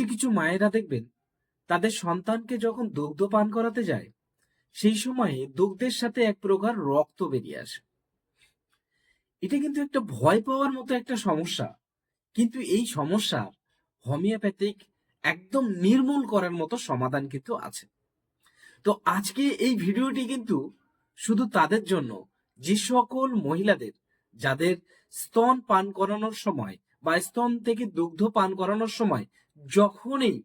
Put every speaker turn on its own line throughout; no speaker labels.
কিছু কিছু মায়েরা দেখবেন, তাদের সন্তানকে যখন দুগ্ধ পান করাতে যায়, সেই সময়ে দুগ্ধের সাথে এক প্রকার রক্ত বেরিয়ে আসে। এটা কিন্তু একটা ভয় পাওয়ার মতো একটা সমস্যা। কিন্তু এই সমস্যার হোমিওপ্যাথিক একদম নির্মূল করার মতো সমাধান কিন্তু আছে। তো আজকে এই ভিডিওটি কিন্তু শুধু তাদের জন্য, যে সকল মহিলাদের, যাদের স্তন পান করানোর সময় বা স্তন থেকে দুগ্ধ পান করানোর সময় যখনই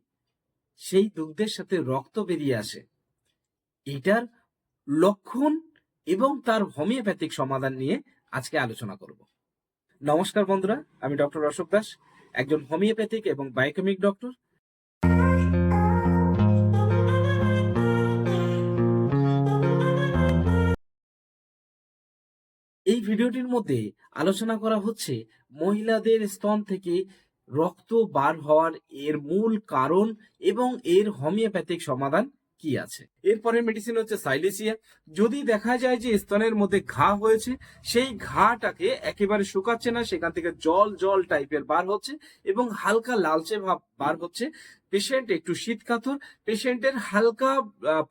সেই দুগ্ধের সাথে রক্ত বেরিয়ে আসে, এটার লক্ষণ এবং তার হোমিওপ্যাথিক সমাধান নিয়ে আজকে আলোচনা করব। নমস্কার বন্ধুরা, আমি ডক্টর অশোক দাস, একজন হোমিওপ্যাথিক এবং বায়োকেমিক ডক্টর। এই ভিডিওটির মধ্যে আলোচনা করা হচ্ছে মহিলাদের স্তন থেকে রক্ত বার হওয়ার এর মূল কারণ এবং এর হোমিওপ্যাথিক সমাধান কি আছে? এরপরের মেডিসিন হচ্ছে সাইলেসিয়া যদি দেখা যায় যে স্তনের মধ্যে ঘা হয়েছে, সেই ঘাটাকে একেবারে শুকাচ্ছে না, সেখান থেকে জল জল টাইপের বার হচ্ছে এবং হালকা লালচে ভাব বার হচ্ছে। পেশেন্ট একটু শীত কাতর পেশেন্টের হালকা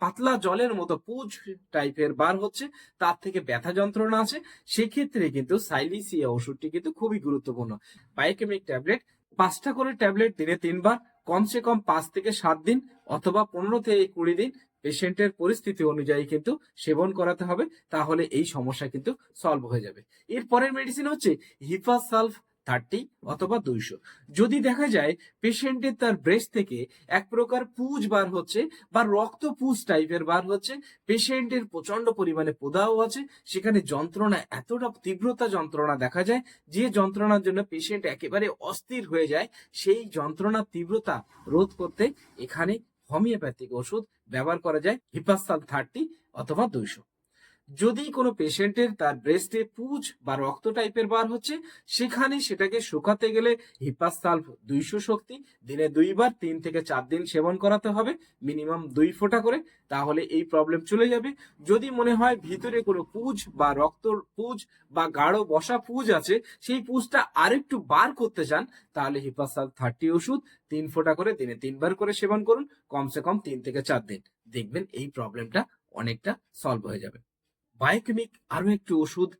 পাতলা জলের মতো পুজ টাইপের বার হচ্ছে, তার থেকে ব্যথা যন্ত্রণা আছে। সেক্ষেত্রে কিন্তু সাইলিসিয়া ওষুধটি কিন্তু খুবই গুরুত্বপূর্ণ। বায়োকেমিক ট্যাবলেট পাঁচটা করে ট্যাবলেট দিনে তিনবার, কমসে কম পাঁচ থেকে সাত দিন অথবা পনেরো থেকে কুড়ি দিন। পেশেন্টের পরিস্থিতি অনুযায়ী কিন্তু সেবন করাতে হবে, তাহলে এই সমস্যা কিন্তু সলভ হয়ে যাবে। এরপরের মেডিসিন হচ্ছে হিফাসালফ থার্টি অথবা দুইশো। যদি দেখা যায়, পেশেন্টের তার ব্রেস্ট থেকে এক প্রকার পুজ বার হচ্ছে বা রক্ত পুজ টাইপের বার হচ্ছে, পেশেন্টের প্রচণ্ড পরিমাণে পোদাও আছে, সেখানে যন্ত্রণা, এতটা তীব্রতা যন্ত্রণা দেখা যায়, যে যন্ত্রণার জন্য পেশেন্ট একেবারে অস্থির হয়ে যায়, সেই যন্ত্রণার তীব্রতা রোধ করতে এখানে হোমিওপ্যাথিক ওষুধ ব্যবহার করা যায় হিপাসাল থার্টি অথবা দুইশো। যদি কোনো পেশেন্টের তার ব্রেস্টে পুজ বা রক্ত টাইপের বার হচ্ছে, সেখানে সেটাকে শুকাতে গেলে হিপাসালফ দুইশো শক্তি, দিনে দুইবার তিন থেকে চার দিন সেবন করাতে হবে মিনিমাম দুই ফোঁটা করে, তাহলে এই প্রবলেম চলে যাবে। যদি মনে হয় ভিতরে কোনো পুজ বা রক্ত পুজ বা গাঢ় বসা পুজ আছে, সেই পুজটা আরেকটু বার করতে চান তাহলে হিপাসাল থার্টি ওষুধ, তিন ফোঁটা করে দিনে তিনবার করে সেবন করুন, কমসে কম তিন থেকে চার দিন। দেখবেন এই প্রবলেমটা অনেকটা সলভ হয়ে যাবে। বায়োকেমিক আরও একটি ওষুধ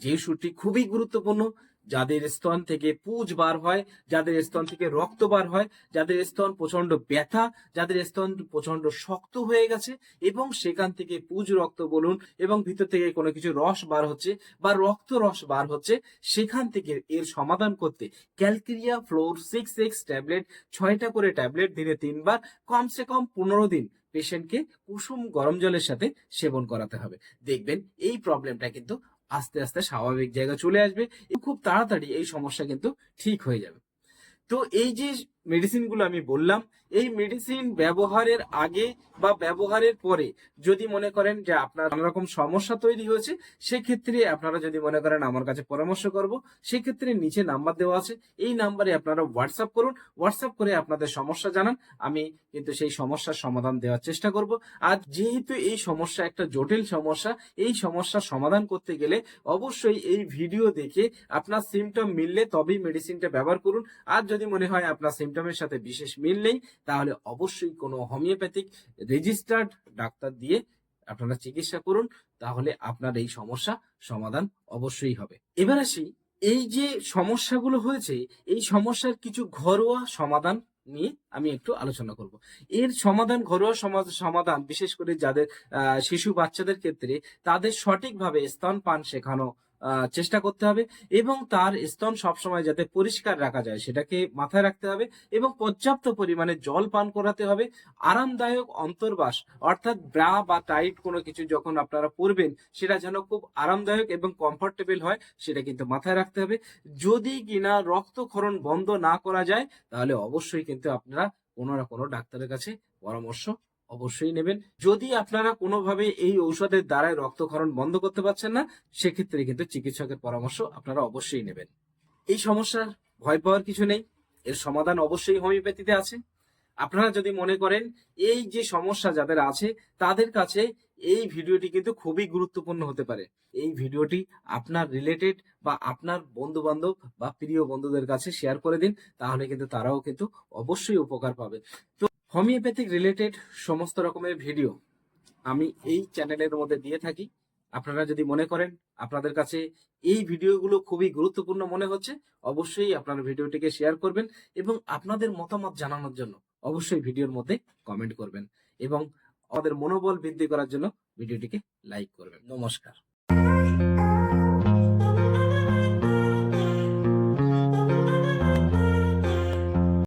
যে ওষুধটি খুবই গুরুত্বপূর্ণ যাদের স্তন থেকে পুজ বার হয়, যাদের স্তন থেকে রক্ত বার হয়, যাদের স্তন প্রচণ্ড ব্যথা, যাদের স্তন প্রচণ্ড শক্ত হয়ে গেছে এবং সেখান থেকে পুজ রক্ত বলুন এবং ভিতর থেকে কোনো কিছু রস বার হচ্ছে বা রক্ত রস বার হচ্ছে, সেখান থেকে এর সমাধান করতে calcarea fluor six X tablet, ছয়টা করে ট্যাবলেট দিনে তিনবার, কমসে কম পনেরো দিন পেশেন্টকে কুসুম গরম জলের সাথে সেবন করাতে হবে। দেখবেন এই প্রবলেমটা কিন্তু আস্তে আস্তে স্বাভাবিক জায়গা চলে আসবে। খুব তাড়াতাড়ি এই সমস্যা কিন্তু ঠিক হয়ে যাবে। তো এই যে মেডিসিনগুলো আমি বললাম, এই মেডিসিন ব্যবহারের আগে বা ব্যবহারের পরে যদি মনে করেন যে আপনার নানা রকম সমস্যা তৈরি হয়েছে, সেক্ষেত্রে আপনারা যদি মনে করেন আমার কাছে পরামর্শ করব, সেক্ষেত্রে নিচে নাম্বার দেওয়া আছে, এই নাম্বারে আপনারা হোয়াটসঅ্যাপ করুন হোয়াটসঅ্যাপ করে আপনাদের সমস্যা জানান, আমি কিন্তু সেই সমস্যার সমাধান দেওয়ার চেষ্টা করব। আর যেহেতু এই সমস্যা একটা জটিল সমস্যা, এই সমস্যার সমাধান করতে গেলে অবশ্যই এই ভিডিও দেখে আপনার সিমটম মিললে তবেই মেডিসিনটা ব্যবহার করুন। আর যদি মনে হয় আপনার সিমটমের সাথে বিশেষ মিল নেই, তাহলে অবশ্যই কোনো হোমিওপ্যাথিক রেজিস্টার্ড ডাক্তার দিয়ে আপনারা চিকিৎসা করুন, তাহলে আপনার এই সমস্যা সমাধান অবশ্যই হবে। এবার আসি, এই যে সমস্যাগুলো হয়েছে, এই সমস্যার কিছু ঘরোয়া সমাধান নিয়ে আমি একটু আলোচনা করব। এর সমাধান, ঘরোয়া সমাধান, বিশেষ করে যাদের শিশু বাচ্চাদের ক্ষেত্রে তাদের সঠিকভাবে স্তন পান শেখানো চেষ্টা করতে হবে এবং তার স্তন সবসময় যাতে পরিষ্কার রাখা যায় সেটাকে মাথায় রাখতে হবে এবং পর্যাপ্ত পরিমাণে জল পান করাতে হবে। আরামদায়ক অন্তর্বাস অর্থাৎ ব্রা বা টাইট কোনো কিছু যখন আপনারা পরবেন সেটা যেন খুব আরামদায়ক এবং কমফোর্টেবল হয় সেটা কিন্তু মাথায় রাখতে হবে। যদি কিনা রক্তক্ষরণ বন্ধ না করা যায় তাহলে অবশ্যই কিন্তু আপনারা কোনো না কোনো ডাক্তারের কাছে পরামর্শ অবশ্যই নেবেন। যদি আপনারা কোনোভাবে এই ঔষধের দ্বারাই রক্তক্ষরণ বন্ধ করতে পারছেন না, সেক্ষেত্রে কিন্তু চিকিৎসকের পরামর্শ আপনারা অবশ্যই নেবেন। এই সমস্যার ভয় পাওয়ার কিছু নেই। এর সমাধান অবশ্যই হোমিওপ্যাথিতে আছে। আপনারা যদি মনে করেন এই যে সমস্যা যাদের আছে, তাদের কাছে এই ভিডিওটি কিন্তু খুবই গুরুত্বপূর্ণ হতে পারে। এই ভিডিওটি আপনার রিলেটেড বা আপনার বন্ধু বান্ধব বা প্রিয় বন্ধুদের কাছে শেয়ার করে দিন, তাহলে কিন্তু তারাও কিন্তু অবশ্যই উপকার পাবে। তো হোমিওপ্যাথিক রিলেটেড সমস্ত রকমের ভিডিও আমি এই চ্যানেলের মধ্যে দিয়ে থাকি। আপনারা যদি মনে করেন আপনাদের কাছে এই ভিডিওগুলো খুবই গুরুত্বপূর্ণ মনে হচ্ছে, অবশ্যই আপনারা ভিডিওটিকে শেয়ার করবেন এবং আপনাদের মতামত জানানোর জন্য অবশ্যই ভিডিওর মধ্যে কমেন্ট করবেন এবং আমাদের মনোবল বৃদ্ধি করার জন্য ভিডিওটিকে লাইক করবেন। নমস্কার।